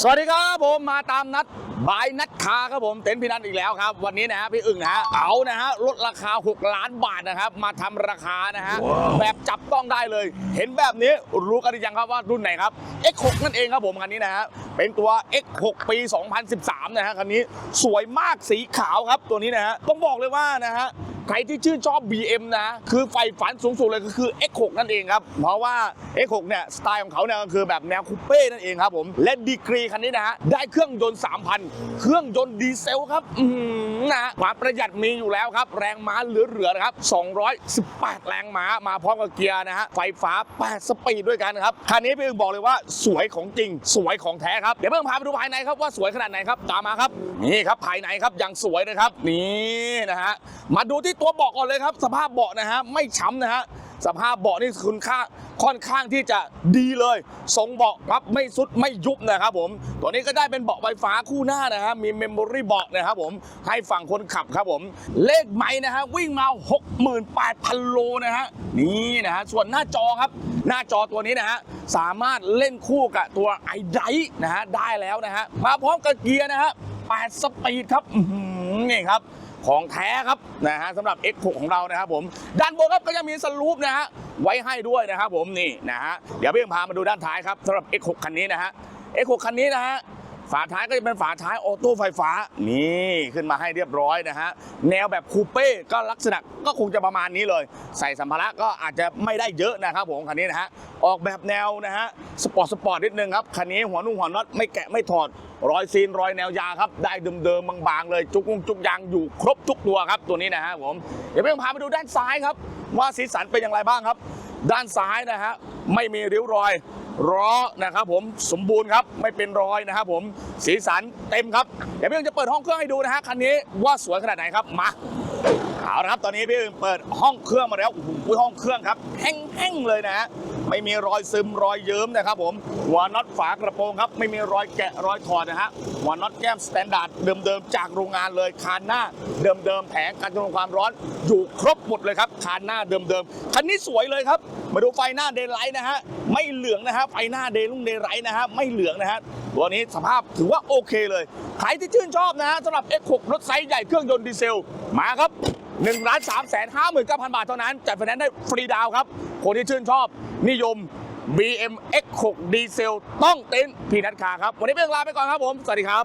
สวัสดีครับผมมาตามนัดบายนัดคาครับผมเต็นท์พี่นัทอีกแล้วครับ วันนี้นะฮะพี่อึ่งนะฮะเอานะฮะลดราคา 6 ล้านบาทนะครับ มาทำราคานะฮะแบบจับต้องได้เลย เห็นแบบนี้รู้กันหรือยังครับว่ารุ่นไหนครับ X6 นั่นเองครับผมคันนี้นะฮะเป็นตัว X6 ปี 2013 นะฮะคันนี้สวยมากสีขาวครับตัวนี้นะฮะต้องบอกเลยว่านะฮะใครที่ชื่นชอบ BM นะ คือไฟฝันสูงสุดเลยก็คือ X6 นั่นเองครับ เพราะว่า X6 เนี่ย สไตล์ของเขาเนี่ยก็คือแบบแนวคูเป้นั่นเองครับผม และดีกรีคันนี้นะฮะ ได้เครื่องยนต์ 3,000 เครื่องยนต์ดีเซลครับ อืมนะฮะความประหยัดมีอยู่แล้วครับ แรงม้าเหลือๆนะครับ 218 แรงม้ามาพร้อมกับเกียร์นะฮะ ไฟฟ้า 8 สปีดด้วยกันครับ คันนี้พี่อึงบอกเลยว่าสวยของจริง สวยของแท้ครับ เดี๋ยวเพิ่งพาไปดูภายในครับว่าสวยขนาดไหนครับ ตามมาครับ นี่ครับภายในครับยังสวยนะครับ นี่นะฮะ มาดูที่ตัวเบาะก่อนเลยครับ สภาพเบาะนะฮะไม่ช้ำนะฮะสภาพเบาะนี่คุณค่าค่อนข้างที่จะดีเลยทรงเบาะครับไม่สุดไม่ยุบนะครับผมตัวนี้ก็ได้เป็นเบาะไฟฟ้าคู่หน้านะฮะมีเมมโมรี่เบาะนะครับผมให้ฝั่งคนขับครับผมเลขไม้นะฮะวิ่งมา 68,000 โลนะฮะนี่นะฮะส่วนหน้าจอครับ หน้าจอตัวนี้นะฮะสามารถเล่นคู่กับตัวไอไดนะฮะได้แล้วนะฮะมาพร้อมกับเกียร์นะฮะ8สปีดครับนี่ครับ ของแท้ครับนะฮะสำหรับ X6 ของเรานะครับผมด้านบนครับก็ยังมีสลูปนะฮะไว้ให้ด้วยนะครับผมนี่นะฮะเดี๋ยวพี่พามาดูด้านท้ายครับสำหรับ X6 คันนี้นะฮะ X6 คันนี้นะฮะ ฝาท้ายก็จะเป็นฝาท้ายออโต้ไฟฟ้า นี่ขึ้นมาให้เรียบร้อยนะฮะ แนวแบบคูเป้ก็ลักษณะก็คงจะประมาณนี้เลย ใส่สัมภาระก็อาจจะไม่ได้เยอะนะครับผมคันนี้นะฮะ ออกแบบแนวนะฮะ สปอร์ตสปอร์ตนิดนึงครับ คันนี้หัวนุ่งหัวน็อตไม่แกะไม่ถอดรอยซีนรอยแนวยาครับ ได้เดิมๆบางๆเลย จุกงจุกยางอยู่ครบทุกตัวครับตัวนี้นะฮะผมเดี๋ยวเพิ่งพาไปดูด้านซ้ายครับ ว่าสีสันเป็นอย่างไรบ้างครับ ด้านซ้ายนะฮะไม่มีริ้วรอย ล้อนะครับผมสมบูรณ์ครับไม่เป็นรอยนะครับผมสีสันเต็มครับเดี๋ยวพี่อึ่งจะเปิดห้องเครื่องให้ดูนะฮะคันนี้ว่าสวยขนาดไหนครับมา เอาละครับตอนนี้พี่อึ่งเปิดห้องเครื่องมาแล้วโอ้โหห้องเครื่องครับแห้งๆเลยนะฮะไม่มีรอยซึมรอยเยิ้มนะครับผมหัวน็อตฝากระโปรงครับ ไม่มีรอยแกะรอยถอดนะฮะหัวน็อตแก้มสแตนดาร์ดเดิมๆจากโรงงานเลยคานหน้าเดิมๆแผงการทนความร้อนอยู่ครบหมดเลยครับคานหน้าเดิมๆคันนี้สวยเลยครับ มาดูไฟหน้าเดย์ไลท์นะฮะไม่เหลืองนะฮะไฟหน้าเดย์ลุ่งเดย์ไลท์นะฮะไม่เหลืองนะฮะตัวนี้สภาพถือว่าโอเคเลยใครที่ชื่นชอบนะฮะสำหรับ X6 รถไซส์ใหญ่เครื่องยนต์ดีเซลมาครับ 1ล้าน3แสน5หมื่น9พันบาทเท่านั้นจัดไฟแนนซ์ได้ฟรีดาวครับ คนที่ชื่นชอบนิยม BM X6 ดีเซลต้องเต็นท์พีนัทคาร์ครับ วันนี้เป็นลาไปก่อนครับผม สวัสดีครับ